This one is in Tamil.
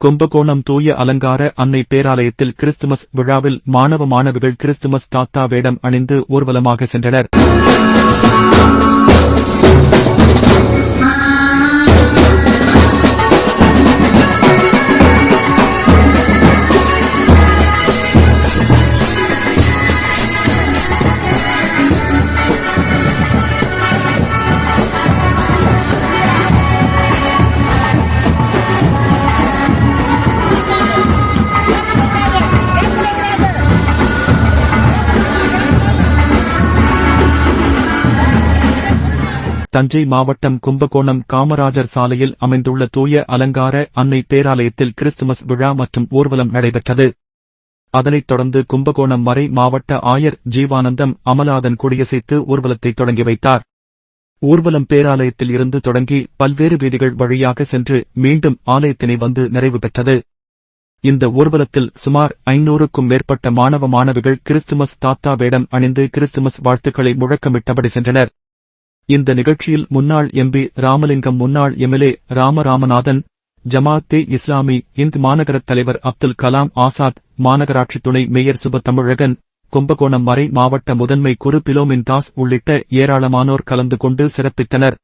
கும்பகோணம் தூய அலங்கார அன்னை பேராலயத்தில் கிறிஸ்துமஸ் விழாவில் மாணவ மாணவிகள் கிறிஸ்துமஸ் தாத்தா வேடம் அணிந்து ஊர்வலமாக சென்றனர். தஞ்சை மாவட்டம் கும்பகோணம் காமராஜர் சாலையில் அமைந்துள்ள தூய அலங்கார அன்னை பேராலயத்தில் கிறிஸ்துமஸ் விழா மற்றும் ஊர்வலம் நடைபெற்றது. அதனைத் தொடர்ந்து கும்பகோணம் மறை மாவட்ட ஆயர் ஜீவானந்தம் அமலாதன் கொடியசைத்து ஊர்வலத்தை தொடங்கி வைத்தார். ஊர்வலம் பேராலயத்தில் இருந்து தொடங்கி பல்வேறு வீதிகள் வழியாக சென்று மீண்டும் ஆலயத்தினை வந்து நிறைவு பெற்றது. இந்த ஊர்வலத்தில் சுமார் ஐநூறுக்கும் மேற்பட்ட மாணவ மாணவிகள் கிறிஸ்துமஸ் தாத்தா வேடம் அணிந்து கிறிஸ்துமஸ் வாழ்த்துக்களை முழக்கமிட்டபடி சென்றனர். இந்த நிகழ்ச்சியில் முன்னாள் எம்பி ராமலிங்கம் முன்னாள் எம்எல்ஏ ராமராமநாதன் ஜமாத்தே இஸ்லாமி இந்த் மாநகர தலைவர் அப்துல் கலாம் ஆசாத் மாநகராட்சி துணை மேயர் சுபத்தமிழகன் கும்பகோணம் மறை மாவட்ட முதன்மை குரு பிலோமின் தாஸ் உள்ளிட்ட ஏராளமானோர் கலந்து கொண்டு சிறப்பித்தனர்.